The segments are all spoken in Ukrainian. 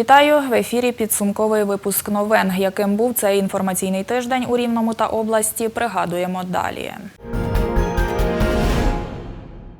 Вітаю в ефірі. Підсумковий випуск новин. Яким був цей інформаційний тиждень у Рівному та області, пригадуємо далі.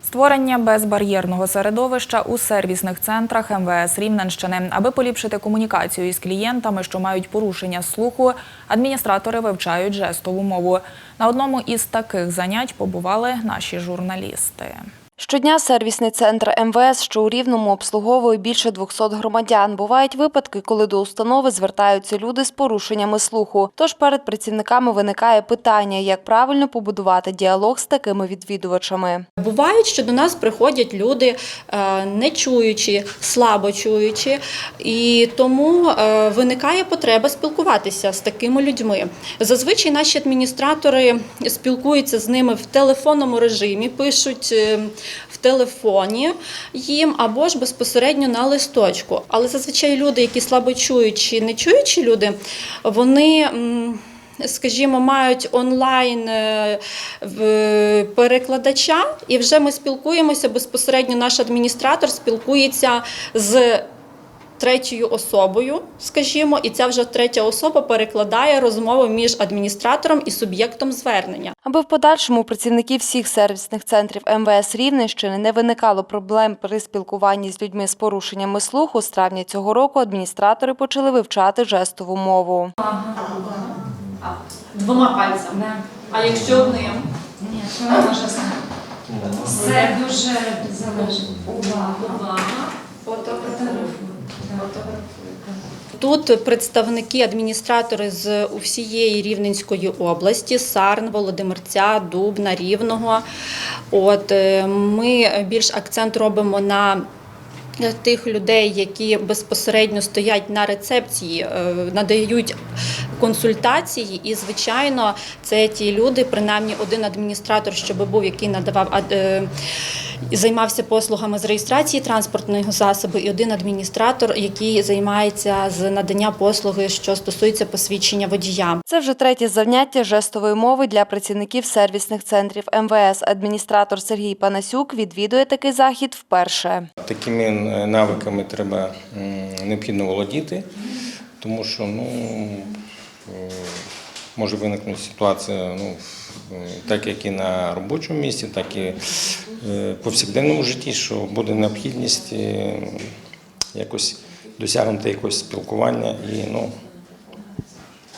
Створення безбар'єрного середовища у сервісних центрах МВС Рівненщини. Аби поліпшити комунікацію із клієнтами, що мають порушення слуху, адміністратори вивчають жестову мову. На одному із таких занять побували наші журналісти. Щодня сервісний центр МВС, що у Рівному обслуговує більше 200 громадян. Бувають випадки, коли до установи звертаються люди з порушеннями слуху. Тож перед працівниками виникає питання, як правильно побудувати діалог з такими відвідувачами. Бувають, що до нас приходять люди е, не чуючі, слабо чуючі, і тому е, виникає потреба спілкуватися з такими людьми. Зазвичай наші адміністратори спілкуються з ними в телефонному режимі, пишуть е, в телефоні їм або ж безпосередньо на листочку. Але зазвичай люди, які слабо чуючі, не чуючі люди, вони. скажімо, мають онлайн е, перекладача, і вже ми спілкуємося безпосередньо. Наш адміністратор спілкується з третьою особою, скажімо, і ця вже третя особа перекладає розмову між адміністратором і суб'єктом звернення. Аби в подальшому у працівників всіх сервісних центрів МВС Рівненщини не виникало проблем при спілкуванні з людьми з порушеннями слуху, з травня цього року адміністратори почали вивчати жестову мову. Двома пальцями. А якщо одним? Ні, може. Все дуже залежить. Увага. Увага. Фотографуй. Тут представники адміністратори з усієї Рівненської області, Сарн, Володимирця, Дубна, Рівного. От е, ми більш акцент робимо на тих людей, які безпосередньо стоять на рецепції, е, надають консультації, і звичайно, це ті люди, принаймні один адміністратор, щоб був, який надавав ад- е, займався послугами з реєстрації транспортного засобу, і один адміністратор, який займається з надання послуги, що стосується посвідчення водія. Це вже третє заняття жестової мови для працівників сервісних центрів МВС. Адміністратор Сергій Панасюк відвідує такий захід вперше. Такими е, навиками треба необхідно володіти, тому що ну, е, може виникнути ситуація, ну, е, так як і на робочому місці, так і е, в повсякденному житті, що буде необхідність е, якось досягнути якогось спілкування і ну,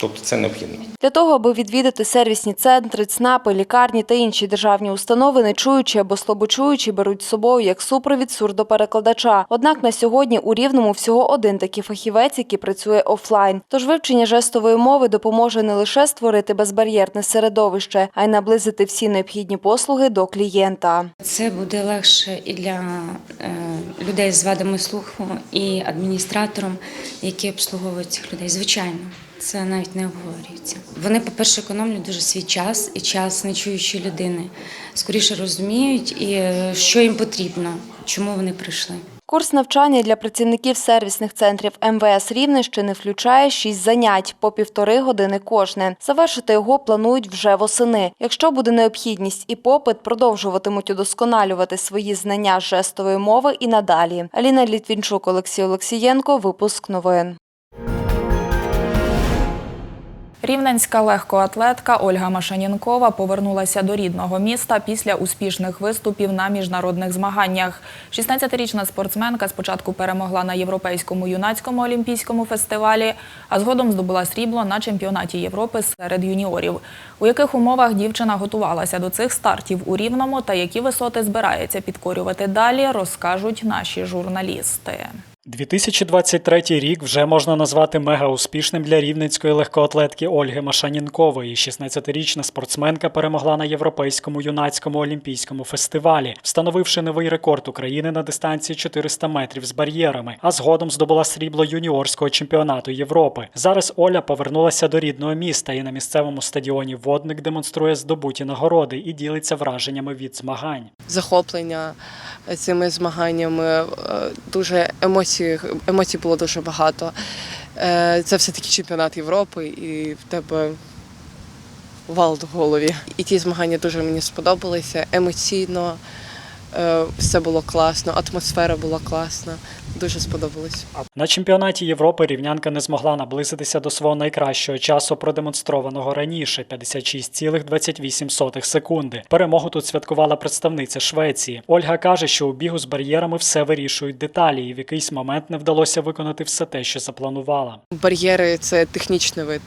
тобто це необхідно. Для того, аби відвідати сервісні центри, ЦНАПи, лікарні та інші державні установи, нечуючі або слабочуючі беруть з собою як супровід сурдоперекладача. Однак на сьогодні у Рівному всього один такий фахівець, який працює офлайн. Тож вивчення жестової мови допоможе не лише створити безбар'єрне середовище, а й наблизити всі необхідні послуги до клієнта. Це буде легше і для е, людей з вадами слуху, і адміністраторам, які обслуговують цих людей. Звичайно, це навіть не обговорюється. Вони, по-перше, економлюють дуже свій час і час нечуючої людини. Скоріше розуміють, і е, що їм потрібно, чому вони прийшли. Курс навчання для працівників сервісних центрів МВС Рівненщини включає шість занять по півтори години кожне. Завершити його планують вже восени. Якщо буде необхідність і попит, продовжуватимуть удосконалювати свої знання жестової мови і надалі. Аліна Літвінчук, Олексій Олексієнко. Випуск новин. Рівненська легкоатлетка Ольга Машанінкова повернулася до рідного міста після успішних виступів на міжнародних змаганнях. 16-річна спортсменка спочатку перемогла на європейському юнацькому олімпійському фестивалі, а згодом здобула срібло на чемпіонаті Європи серед юніорів. У яких умовах дівчина готувалася до цих стартів у Рівному та які висоти збирається підкорювати далі, розкажуть наші журналісти. 2023 рік вже можна назвати мега успішним для рівненської легкоатлетки Ольги Машанінкової. 16-річна спортсменка перемогла на європейському юнацькому олімпійському фестивалі, встановивши новий рекорд України на дистанції 400 метрів з бар'єрами, а згодом здобула срібло юніорського чемпіонату Європи. Зараз Оля повернулася до рідного міста і на місцевому стадіоні Водник демонструє здобуті нагороди і ділиться враженнями від змагань. захоплення цими змаганнями. е, Дуже емоцій, емоцій було дуже багато. Е, Це все-таки чемпіонат Європи, і в тебе вал в голові. І ті змагання дуже мені сподобалися емоційно, Все було класно, атмосфера була класна. Дуже сподобалось. На чемпіонаті Європи рівнянка не змогла наблизитися до свого найкращого часу, продемонстрованого раніше 56,28 секунди. Перемогу тут святкувала представниця Швеції. Ольга каже, що у бігу з бар'єрами все вирішують деталі, і в якийсь момент не вдалося виконати все те, що запланувала. Бар'єри це технічний вид.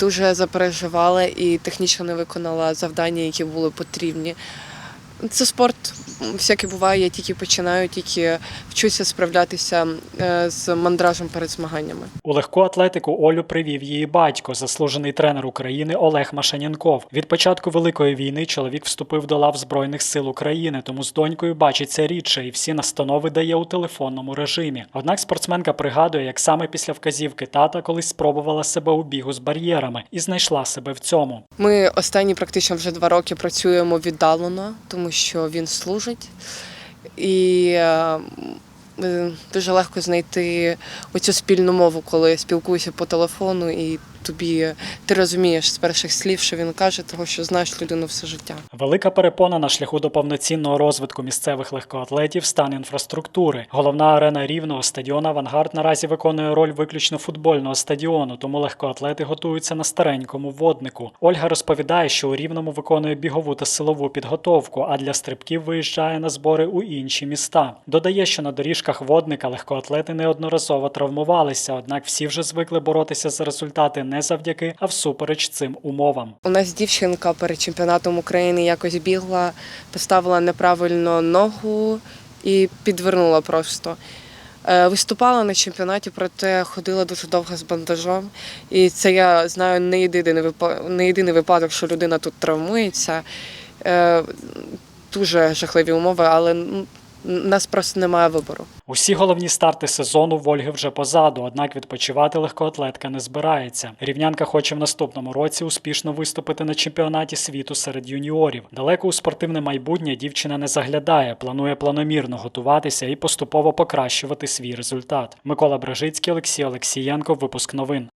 Дуже запереживала і технічно не виконала завдання, які були потрібні. Це спорт, всяке буває, я тільки починаю, тільки вчуся справлятися е, з мандражем перед змаганнями. У легку атлетику Олю привів її батько, заслужений тренер України Олег Машанянков. Від початку великої війни чоловік вступив до лав Збройних сил України, тому з донькою бачиться рідше і всі настанови дає у телефонному режимі. Однак спортсменка пригадує, як саме після вказівки тата колись спробувала себе у бігу з бар'єрами і знайшла себе в цьому. Ми останні практично вже два роки працюємо віддалено, тому що він служить. І е, дуже легко знайти оцю спільну мову, коли спілкуюся по телефону, і тобі ти розумієш з перших слів, що він каже, того що знаєш людину все життя. Велика перепона на шляху до повноцінного розвитку місцевих легкоатлетів стан інфраструктури. Головна арена рівного стадіон Авангард наразі виконує роль виключно футбольного стадіону, тому легкоатлети готуються на старенькому воднику. Ольга розповідає, що у рівному виконує бігову та силову підготовку, а для стрибків виїжджає на збори у інші міста. Додає, що на доріжках водника легкоатлети неодноразово травмувалися, однак всі вже звикли боротися за результати не завдяки, а всупереч цим умовам. У нас дівчинка перед чемпіонатом України якось бігла, поставила неправильно ногу і підвернула просто. Е, Виступала на чемпіонаті, проте ходила дуже довго з бандажом. І це я знаю не єдиний не єдиний випадок, що людина тут травмується. Е, Дуже жахливі умови, але нас просто немає вибору. Усі головні старти сезону в Ольги вже позаду, однак відпочивати легкоатлетка не збирається. Рівнянка хоче в наступному році успішно виступити на чемпіонаті світу серед юніорів. Далеко у спортивне майбутнє дівчина не заглядає, планує планомірно готуватися і поступово покращувати свій результат. Микола Бражицький, Олексій Олексієнко. Випуск новин.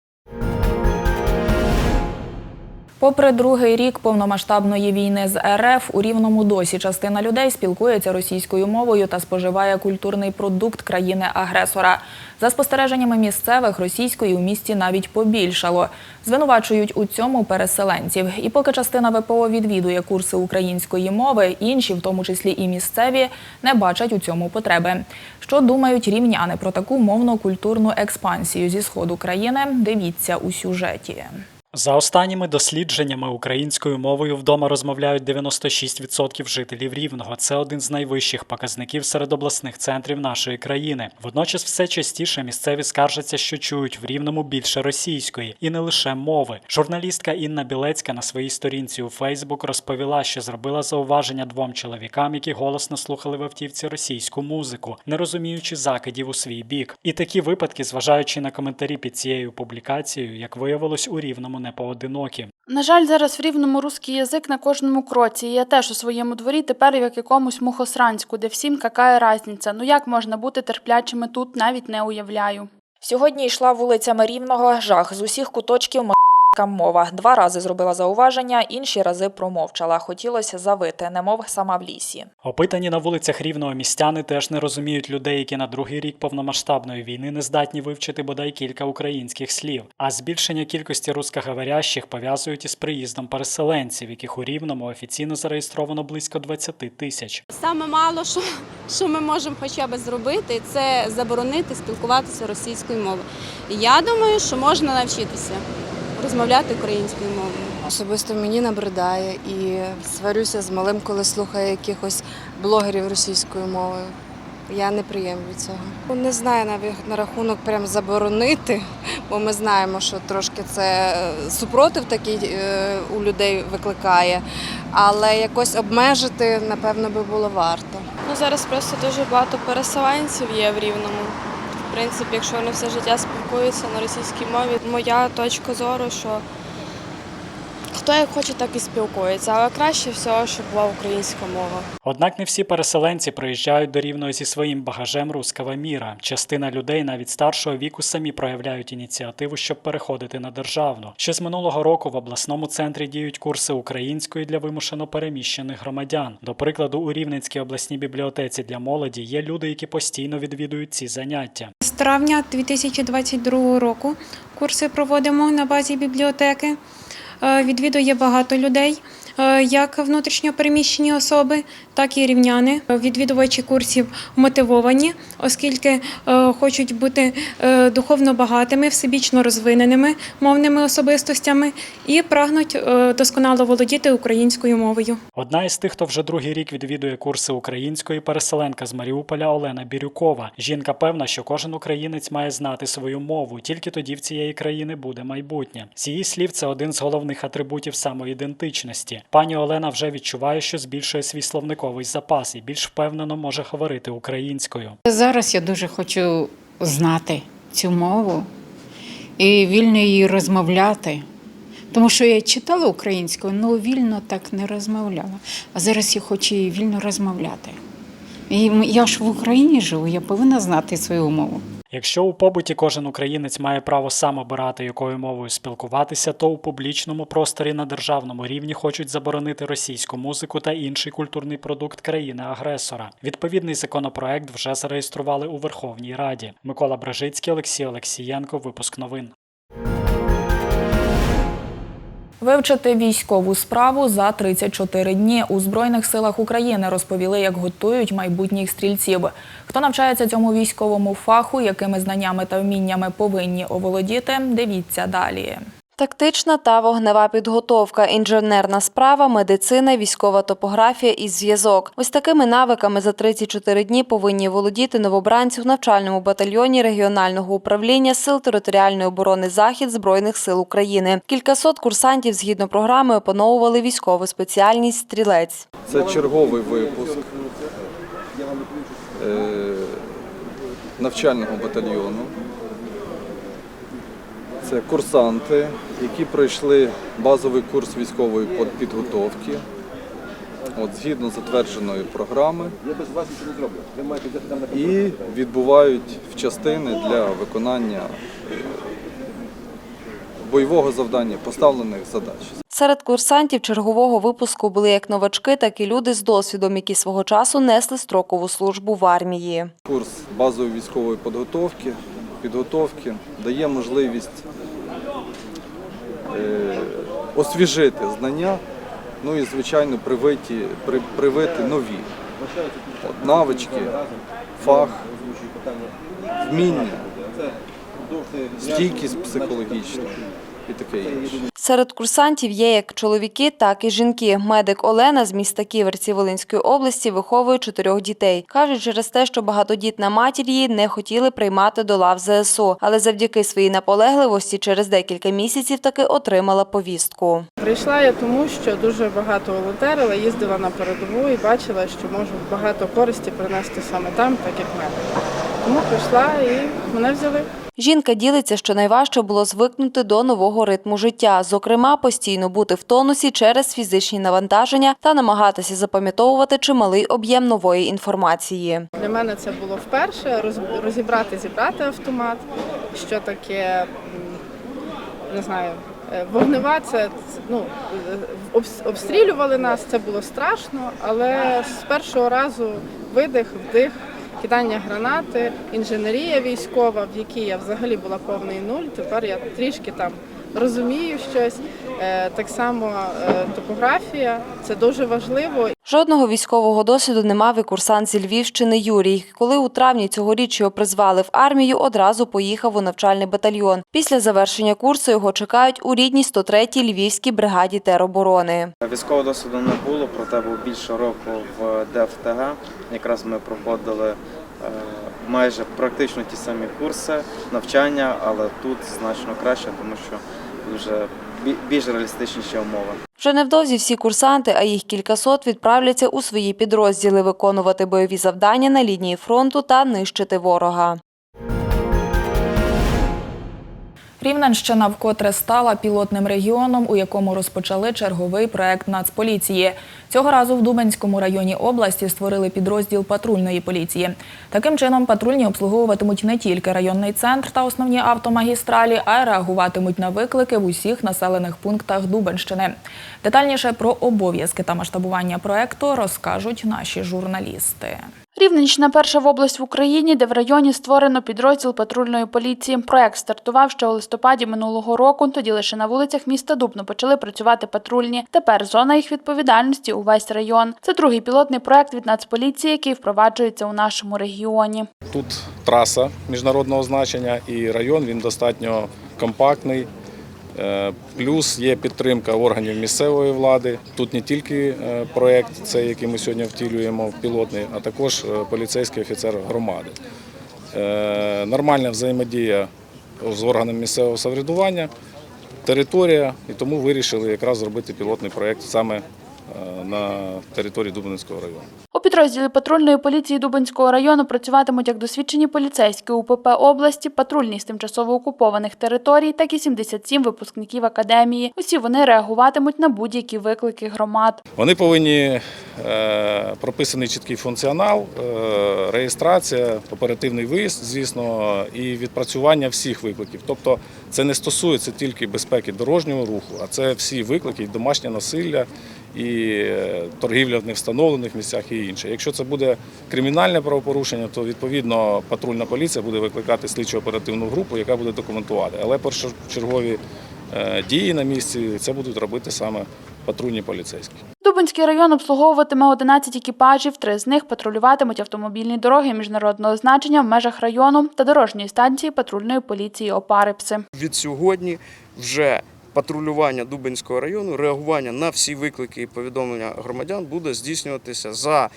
Попри другий рік повномасштабної війни з РФ, у рівному досі частина людей спілкується російською мовою та споживає культурний продукт країни-агресора. За спостереженнями місцевих, російської у місті навіть побільшало. Звинувачують у цьому переселенців. І поки частина ВПО відвідує курси української мови, інші, в тому числі і місцеві, не бачать у цьому потреби. Що думають рівняни про таку мовно-культурну експансію зі сходу країни? Дивіться у сюжеті. За останніми дослідженнями українською мовою вдома розмовляють 96% жителів Рівного. Це один з найвищих показників серед обласних центрів нашої країни. Водночас все частіше місцеві скаржаться, що чують в Рівному більше російської і не лише мови. Журналістка Інна Білецька на своїй сторінці у Фейсбук розповіла, що зробила зауваження двом чоловікам, які голосно слухали в автівці російську музику, не розуміючи закидів у свій бік. І такі випадки, зважаючи на коментарі під цією публікацією, як виявилось у Рівному не поодинокі. На жаль, зараз в рівному русський язик на кожному кроці. І я теж у своєму дворі тепер як якомусь мухосранську, де всім какая разниця. Ну як можна бути терплячими тут, навіть не уявляю. Сьогодні йшла вулицями Рівного жах з усіх куточків мова. Два рази зробила зауваження, інші рази промовчала. Хотілося завити, немов сама в лісі. Опитані на вулицях рівного містяни теж не розуміють людей, які на другий рік повномасштабної війни не здатні вивчити бодай кілька українських слів. А збільшення кількості рускоговорящих пов'язують із приїздом переселенців, яких у рівному офіційно зареєстровано близько 20 тисяч. Саме мало, що, що ми можемо хоча б зробити, це заборонити спілкуватися російською мовою. Я думаю, що можна навчитися розмовляти українською мовою. Особисто мені набридає і сварюся з малим, коли слухаю якихось блогерів російською мовою. Я не приємлю цього. Не знаю навіть на рахунок прям заборонити, бо ми знаємо, що трошки це е, супротив такий е, у людей викликає, але якось обмежити, напевно, би було варто. Ну зараз просто дуже багато переселенців є в рівному. Принципі, якщо вони все життя спілкуються на російській мові, моя точка зору, що хто як хоче, так і спілкується, але краще всього, щоб була українська мова. Однак не всі переселенці приїжджають до Рівного зі своїм багажем рускава міра. Частина людей навіть старшого віку самі проявляють ініціативу, щоб переходити на державну. Ще з минулого року в обласному центрі діють курси української для вимушено переміщених громадян. До прикладу, у Рівненській обласній бібліотеці для молоді є люди, які постійно відвідують ці заняття. З травня 2022 року курси проводимо на базі бібліотеки. Е, Відвідує багато людей, як внутрішньо переміщені особи, так і рівняни. Відвідувачі курсів мотивовані, оскільки е, хочуть бути е, духовно багатими, всебічно розвиненими мовними особистостями і прагнуть е, досконало володіти українською мовою. Одна із тих, хто вже другий рік відвідує курси української переселенка з Маріуполя Олена Бірюкова. Жінка певна, що кожен українець має знати свою мову, тільки тоді в цієї країни буде майбутнє. З її слів, це один з головних атрибутів самоідентичності. Пані Олена вже відчуває, що збільшує свій словниковий запас і більш впевнено може говорити українською. Зараз я дуже хочу знати цю мову і вільно її розмовляти. Тому що я читала українською, але вільно так не розмовляла. А зараз я хочу її вільно розмовляти. І я ж в Україні живу, я повинна знати свою мову. Якщо у побуті кожен українець має право сам обирати, якою мовою спілкуватися, то у публічному просторі на державному рівні хочуть заборонити російську музику та інший культурний продукт країни-агресора. Відповідний законопроект вже зареєстрували у Верховній Раді. Микола Брежицький, Олексій Олексієнко. Випуск новин. Вивчити військову справу за 34 дні у Збройних силах України розповіли, як готують майбутніх стрільців. Хто навчається цьому військовому фаху, якими знаннями та вміннями повинні оволодіти, дивіться далі. Тактична та вогнева підготовка, інженерна справа, медицина, військова топографія і зв'язок. Ось такими навиками за 34 дні повинні володіти новобранці в навчальному батальйоні регіонального управління Сил територіальної оборони Захід Збройних сил України. Кількасот курсантів згідно програми опановували військову спеціальність стрілець. Це черговий випуск е, навчального батальйону. Це курсанти, які пройшли базовий курс військової підготовки. От, згідно затвердженої програми і відбувають в частини для виконання е, бойового завдання, поставлених задач. Серед курсантів чергового випуску були як новачки, так і люди з досвідом, які свого часу несли строкову службу в армії. Курс базової військової підготовки, підготовки дає можливість освіжити знання, ну і, звичайно, привити, при, привити нові. От, навички, фах, вміння, стійкість психологічна і таке інше. Серед курсантів є як чоловіки, так і жінки. Медик Олена з міста Ківерці Волинської області виховує чотирьох дітей. Кажуть, через те, що багатодітна матір її не хотіли приймати до лав ЗСУ, але завдяки своїй наполегливості через декілька місяців таки отримала повістку. Прийшла я тому, що дуже багато волонтерила, їздила на передову і бачила, що можу багато користі принести саме там, так як мене. Тому прийшла і мене взяли. Жінка ділиться, що найважче було звикнути до нового ритму життя, зокрема, постійно бути в тонусі через фізичні навантаження та намагатися запам'ятовувати чималий об'єм нової інформації. Для мене це було вперше розібрати, зібрати автомат, що таке, не знаю, е, вогнева, це ну, е, обстрілювали нас, це було страшно, але з першого разу видих, вдих. Кидання гранати, інженерія військова, в якій я взагалі була повний нуль. Тепер я трішки там розумію щось. Е, Так само е, топографія це дуже важливо. Жодного військового досвіду не мав і курсант зі Львівщини Юрій. Коли у травні цьогоріч його призвали в армію, одразу поїхав у навчальний батальйон. Після завершення курсу його чекають у рідній 103-й Львівській бригаді тероборони. Військового досвіду не було, проте був більше року в ДФТГ. Якраз ми проходили е, майже практично ті самі курси навчання, але тут значно краще, тому що вже більш реалістичніші умови. Вже невдовзі всі курсанти, а їх кількасот, відправляться у свої підрозділи виконувати бойові завдання на лінії фронту та нищити ворога. Рівненщина вкотре стала пілотним регіоном, у якому розпочали черговий проект Нацполіції. Цього разу в Дубенському районі області створили підрозділ патрульної поліції. Таким чином, патрульні обслуговуватимуть не тільки районний центр та основні автомагістралі, а й реагуватимуть на виклики в усіх населених пунктах Дубенщини. Детальніше про обов'язки та масштабування проекту розкажуть наші журналісти. Рівненщина перша в область в Україні, де в районі створено підрозділ патрульної поліції. Проект стартував ще у листопаді минулого року. Тоді лише на вулицях міста Дубно почали працювати патрульні. Тепер зона їх відповідальності увесь район. Це другий пілотний проект від Нацполіції, який впроваджується у нашому регіоні. Тут траса міжнародного значення і район він достатньо компактний. Е, Плюс є підтримка органів місцевої влади. Тут не тільки е, проєкт, цей, який ми сьогодні втілюємо в пілотний, а також е, поліцейський офіцер громади. Нормальна взаємодія з органами місцевого самоврядування, територія, і тому вирішили якраз зробити пілотний проєкт саме на території Дубинського району. У підрозділі патрульної поліції Дубинського району працюватимуть як досвідчені поліцейські УПП області, патрульні з тимчасово окупованих територій, так і 77 випускників академії. Усі вони реагуватимуть на будь-які виклики громад. Вони повинні е, прописаний чіткий функціонал, е, реєстрація, оперативний виїзд, звісно, і відпрацювання всіх викликів. Тобто це не стосується тільки безпеки дорожнього руху, а це всі виклики, домашнє насилля, і е, торгівля в невстановлених місцях і інше. Якщо це буде кримінальне правопорушення, то відповідно патрульна поліція буде викликати слідчо оперативну групу, яка буде документувати. Але першочергові е, дії на місці це будуть робити саме патрульні поліцейські. Дубинський район обслуговуватиме 11 екіпажів, три з них патрулюватимуть автомобільні дороги міжнародного значення в межах району та дорожньої станції патрульної поліції Опарипси. Від сьогодні вже патрулювання Дубинського району, реагування на всі виклики і повідомлення громадян буде здійснюватися за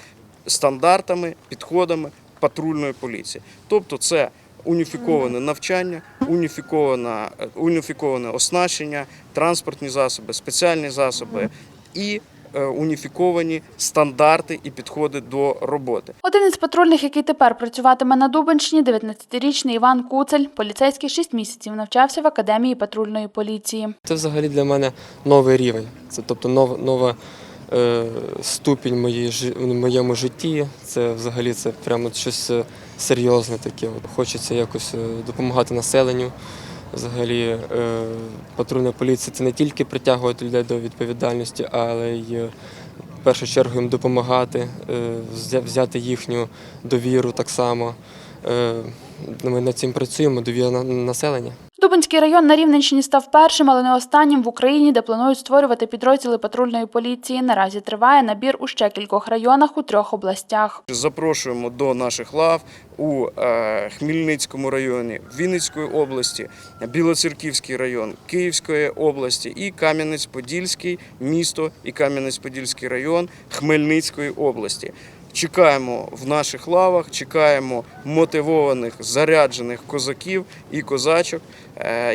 стандартами, підходами патрульної поліції. Тобто це уніфіковане навчання, уніфіковане, уніфіковане оснащення, транспортні засоби, спеціальні засоби і уніфіковані стандарти і підходи до роботи. Один із патрульних, який тепер працюватиме на Дубенщині, 19-річний Іван Куцель. Поліцейський 6 місяців навчався в академії патрульної поліції. Це взагалі для мене новий рівень. Це тобто нова, нова е, ступінь моєї, в моєму житті. Це взагалі це прямо щось е, серйозне таке. Хочеться якось е, допомагати населенню. Взагалі, е, патрульна поліція це не тільки притягувати людей до відповідальності, але й е, в першу чергу їм допомагати, е, взяти їхню довіру так само. Ми над цим працюємо, довіра на- населення. Дубинський район на Рівненщині став першим, але не останнім в Україні, де планують створювати підрозділи патрульної поліції. Наразі триває набір у ще кількох районах у трьох областях. Запрошуємо до наших лав у е, Хмельницькому районі, Вінницької області, Білоцерківський район, Київської області і Кам'янець-Подільський місто і Кам'янець-Подільський район Хмельницької області. Чекаємо в наших лавах, чекаємо мотивованих, заряджених козаків і козачок,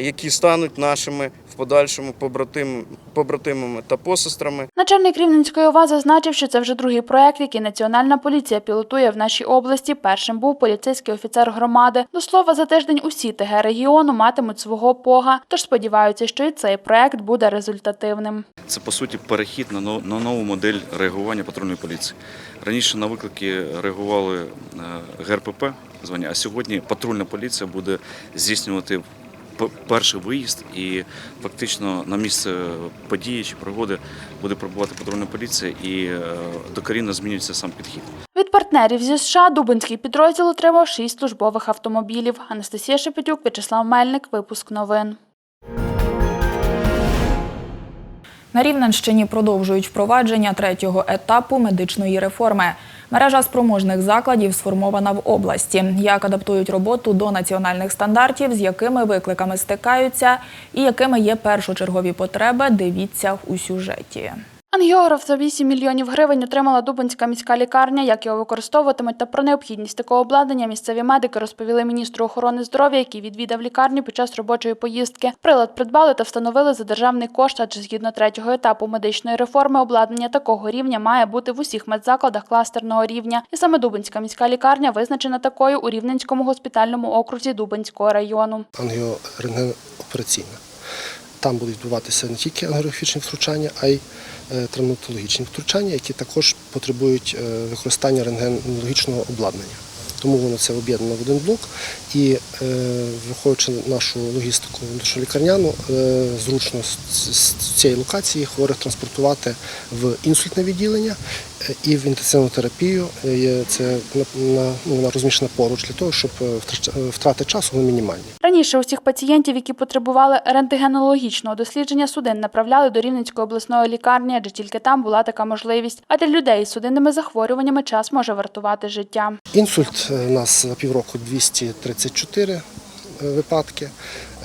які стануть нашими в подальшому побратим- побратимами та посестрами. Начальник Рівненської ОВА зазначив, що це вже другий проект, який Національна поліція пілотує в нашій області. Першим був поліцейський офіцер громади. До слова, за тиждень усі ТГ регіону матимуть свого пога. Тож сподіваються, що і цей проект буде результативним. Це по суті перехід на на нову модель реагування патрульної поліції. Раніше на виклики реагували е, ГРПП звання, а сьогодні патрульна поліція буде здійснювати перший виїзд і фактично на місце події чи пригоди буде прибувати патрульна поліція і е, докорінно змінюється сам підхід. Від партнерів зі США Дубинський підрозділ отримав шість службових автомобілів. Анастасія Шепетюк, В'ячеслав Мельник. Випуск новин. На Рівненщині продовжують впровадження третього етапу медичної реформи. Мережа спроможних закладів сформована в області. Як адаптують роботу до національних стандартів, з якими викликами стикаються і якими є першочергові потреби, дивіться у сюжеті. Ангіограф за 8 мільйонів гривень отримала Дубинська міська лікарня. Як його використовуватимуть та про необхідність такого обладнання місцеві медики розповіли міністру охорони здоров'я, який відвідав лікарню під час робочої поїздки. Прилад придбали та встановили за державний кошт, адже згідно третього етапу медичної реформи обладнання такого рівня має бути в усіх медзакладах кластерного рівня. І саме Дубинська міська лікарня визначена такою у Рівненському госпітальному окрузі Дубинського району. ангіорентгенопераційна. Там будуть відбуватися не тільки ангіографічні втручання, а й е, травматологічні втручання, які також потребують е, використання рентгенологічного обладнання. Тому воно це об'єднано в один блок. І е, враховуючи нашу логістику лікарняну, е, зручно з, цієї локації хворих транспортувати в інсультне відділення і в інтенсивну терапію. Це ну, вона розміщена поруч для того, щоб втрати часу мінімальні. Раніше усіх пацієнтів, які потребували рентгенологічного дослідження судин, направляли до Рівненської обласної лікарні, адже тільки там була така можливість. А для людей з судинними захворюваннями час може вартувати життя. Інсульт е, у нас за півроку 234 е, випадки.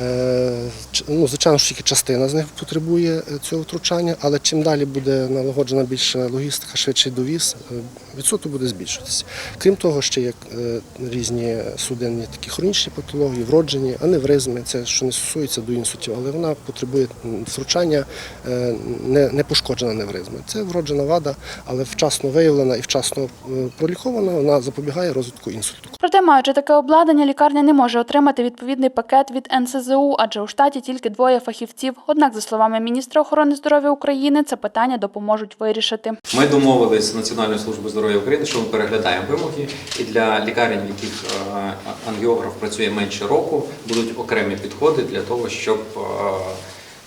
Е, Ну, звичайно, що тільки частина з них потребує е, цього втручання, але чим далі буде налагоджена більша логістика, швидший довіз, е, відсоток буде збільшуватися. Крім того, ще є різні судинні такі хронічні патології, вроджені, аневризми, це що не стосується до інсультів, але вона потребує втручання не, пошкоджена аневризма. Це вроджена вада, але вчасно виявлена і вчасно пролікована, вона запобігає розвитку інсульту. Проте, маючи таке обладнання, лікарня не може отримати відповідний пакет від НСЗУ, адже у штаті тільки двоє фахівців. Однак, за словами міністра охорони здоров'я України, це питання допоможуть вирішити. Ми домовились з Національною службою здоров'я України, що ми переглядаємо вимоги, і для лікарень, яких е, ангіограф працює менше року, будуть окремі підходи для того, щоб е,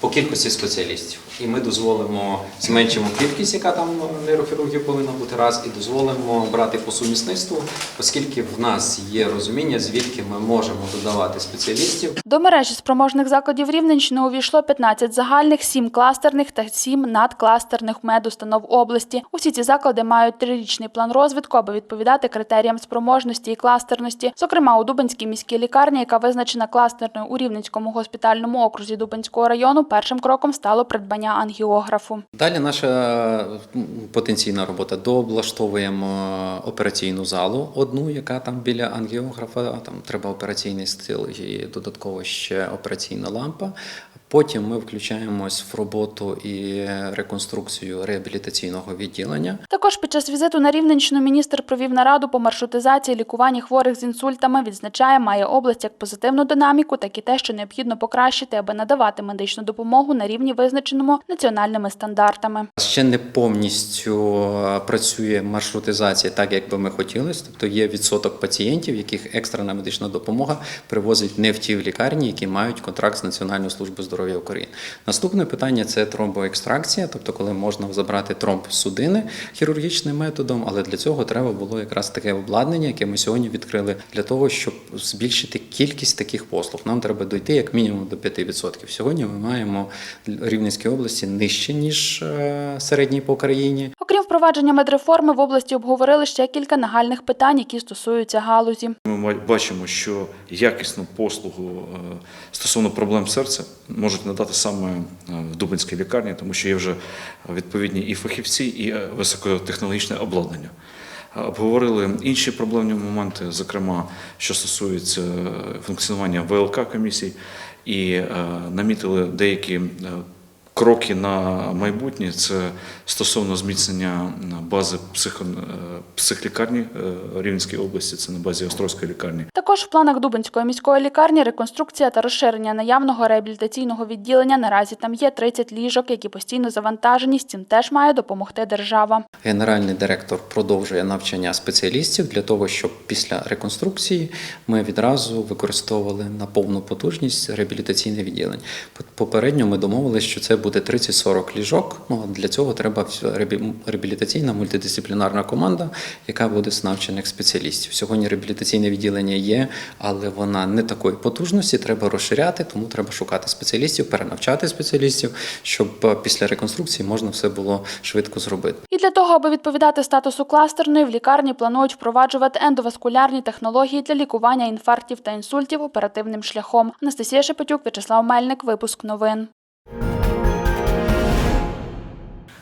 по кількості спеціалістів. І ми дозволимо зменшимо кількість, яка там нейрохірургів повинна бути раз, і дозволимо брати по сумісництву, оскільки в нас є розуміння, звідки ми можемо додавати спеціалістів. До мережі спроможних закладів Рівненщини увійшло 15 загальних, 7 кластерних та 7 надкластерних медустанов області. Усі ці заклади мають трирічний план розвитку, аби відповідати критеріям спроможності і кластерності. Зокрема, у Дубинській міській лікарні, яка визначена кластерною у Рівненському госпітальному окрузі Дубинського району, першим кроком стало придбання ангіографу. Далі наша потенційна робота дооблаштовуємо операційну залу одну, яка там біля ангіографа. Там треба операційний стил і додатково ще операційна лампа. Потім ми включаємось в роботу і реконструкцію реабілітаційного відділення. Також під час візиту на Рівненщину міністр провів нараду по маршрутизації лікування хворих з інсультами. Відзначає, має область як позитивну динаміку, так і те, що необхідно покращити, аби надавати медичну допомогу на рівні, визначеному національними стандартами. Ще не повністю е, працює маршрутизація так, як би ми хотіли. Тобто є відсоток пацієнтів, яких екстрена медична допомога привозить не в ті лікарні, які мають контракт з Національною службою здоров'я України. Наступне питання це тромбоекстракція, тобто коли можна забрати тромб з судини хірургічним методом, але для цього треба було якраз таке обладнання, яке ми сьогодні відкрили для того, щоб збільшити кількість таких послуг. Нам треба дойти як мінімум до 5%. Сьогодні ми маємо в Рівненській області нижче ніж е, середній по країні. Окрім впровадження медреформи, в області обговорили ще кілька нагальних питань, які стосуються галузі. Ми бачимо, що якісну послугу е, стосовно проблем серця можуть надати саме е, в Дубинській лікарні, тому що є вже відповідні і фахівці, і е, високотехнологічне обладнання. Е, Обговорили інші проблемні моменти, зокрема, що стосується функціонування ВЛК комісій, і намітили деякі кроки на майбутнє. Це стосовно зміцнення бази психо, е, психлікарні е, Рівненської області, це на базі Острозької лікарні. Також в планах Дубинської міської лікарні реконструкція та розширення наявного реабілітаційного відділення. Наразі там є 30 ліжок, які постійно завантажені. З цим теж має допомогти держава. Генеральний директор продовжує навчання спеціалістів для того, щоб після реконструкції ми відразу використовували на повну потужність реабілітаційне відділення. Попередньо ми домовилися, що це буде 30-40 ліжок. Ну для цього треба реабі- реабілітаційна мультидисциплінарна команда, яка буде з навчених спеціалістів. Сьогодні реабілітаційне відділення є, але вона не такої потужності. Треба розширяти, тому треба шукати спеціалістів, перенавчати спеціалістів, щоб е, після реконструкції можна все було швидко зробити. І для того, аби відповідати статусу кластерної, в лікарні планують впроваджувати ендоваскулярні технології для лікування інфарктів та інсультів оперативним шляхом. Анастасія Шепетюк, В'ячеслав Мельник, випуск новин.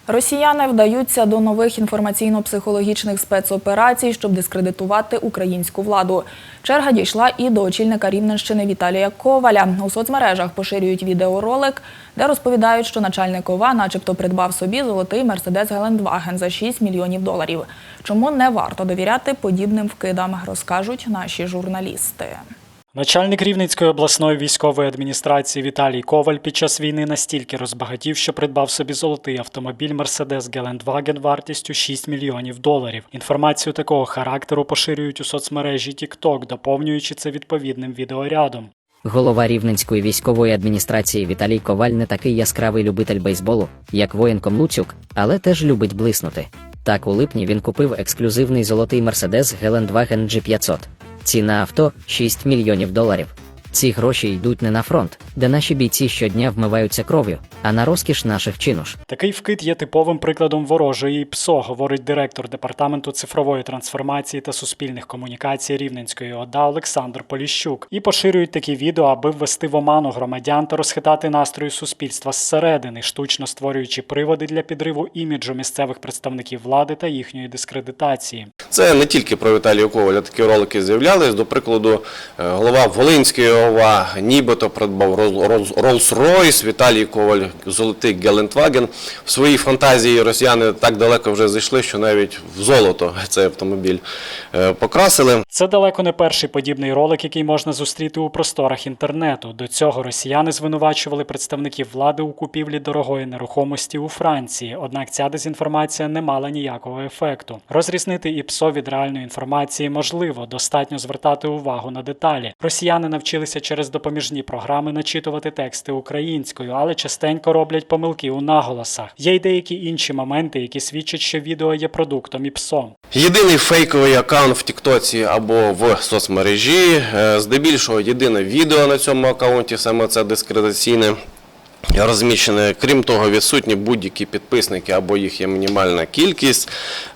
Росіяни вдаються до нових інформаційно-психологічних спецоперацій, щоб дискредитувати українську владу. Черга дійшла і до очільника Рівненщини Віталія Коваля. У соцмережах поширюють відеоролик, де розповідають, що начальник ОВА начебто придбав собі золотий Мерседес Гелендваген за 6 мільйонів доларів. Чому не варто довіряти подібним вкидам, розкажуть наші журналісти. Начальник Рівненської обласної військової адміністрації Віталій Коваль під час війни настільки розбагатів, що придбав собі золотий автомобіль Мерседес Гелендваген вартістю 6 мільйонів доларів. Інформацію такого характеру поширюють у соцмережі TikTok, доповнюючи це відповідним відеорядом. Голова Рівненської військової адміністрації Віталій Коваль не такий яскравий любитель бейсболу, як воєнком Луцюк, але теж любить блиснути. Так, у липні він купив ексклюзивний золотий Мерседес Гелендваген G500. Ціна авто 6 мільйонів доларів. Ці гроші йдуть не на фронт, де наші бійці щодня вмиваються кров'ю, а на розкіш наших чинуш. Такий вкид є типовим прикладом ворожої ПСО, говорить директор департаменту цифрової трансформації та суспільних комунікацій Рівненської ОДА Олександр Поліщук. І поширюють такі відео, аби ввести в оману громадян та розхитати настрої суспільства зсередини, штучно створюючи приводи для підриву іміджу місцевих представників влади та їхньої дискредитації. Це не тільки про Віталія Коваля такі ролики з'являлись. До прикладу, е, голова Волинської ОВА нібито придбав Rolls-Royce, Віталій Коваль золотий Гелендваген. В своїй фантазії росіяни так далеко вже зайшли, що навіть в золото цей автомобіль е, покрасили. Це далеко не перший подібний ролик, який можна зустріти у просторах інтернету. До цього росіяни звинувачували представників влади у купівлі дорогої нерухомості у Франції. Однак ця дезінформація не мала ніякого ефекту. Розрізнити ІПСО від реальної інформації можливо, достатньо звертати увагу на деталі. Росіяни навчилися через допоміжні програми начитувати тексти українською, але частенько роблять помилки у наголосах. Є й деякі інші моменти, які свідчать, що відео є продуктом ІПСО. Єдиний фейковий аккаунт в Тіктоці або в соцмережі, е, здебільшого єдине відео на цьому аккаунті, саме це дискредитаційне. Розміщене, крім того, відсутні будь-які підписники або їх є мінімальна кількість.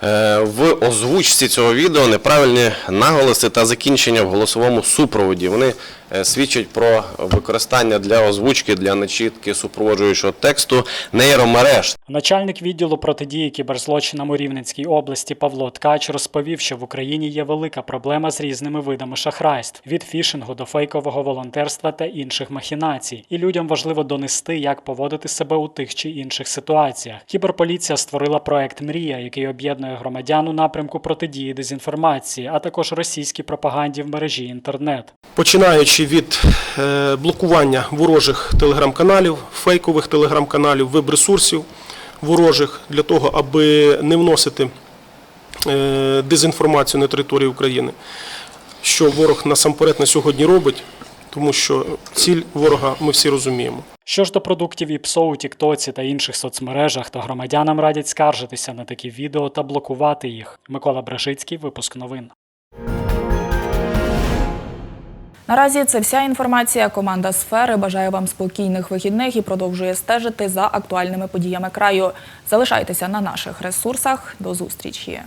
Е, В озвучці цього відео неправильні наголоси та закінчення в голосовому супроводі. Вони е, свідчать про використання для озвучки, для начітки супроводжуючого тексту нейромереж. Начальник відділу протидії кіберзлочинам у Рівненській області Павло Ткач розповів, що в Україні є велика проблема з різними видами шахрайств від фішингу до фейкового волонтерства та інших махінацій. І людям важливо донести, як поводити себе у тих чи інших ситуаціях. Кіберполіція створила проект Мрія, який об'єднує громадян у напрямку протидії дезінформації, а також російській пропаганді в мережі інтернет. починаючи від е, блокування ворожих телеграм-каналів, фейкових телеграм-каналів, веб-ресурсів ворожих для того, аби не вносити е, дезінформацію на територію України, що ворог насамперед на сьогодні робить, тому що ціль ворога ми всі розуміємо. Що ж до продуктів ІПСО у Тіктоці та інших соцмережах, то громадянам радять скаржитися на такі відео та блокувати їх. Микола Бражицький, випуск новин. Наразі це вся інформація. Команда сфери бажає вам спокійних вихідних і продовжує стежити за актуальними подіями краю. Залишайтеся на наших ресурсах. До зустрічі.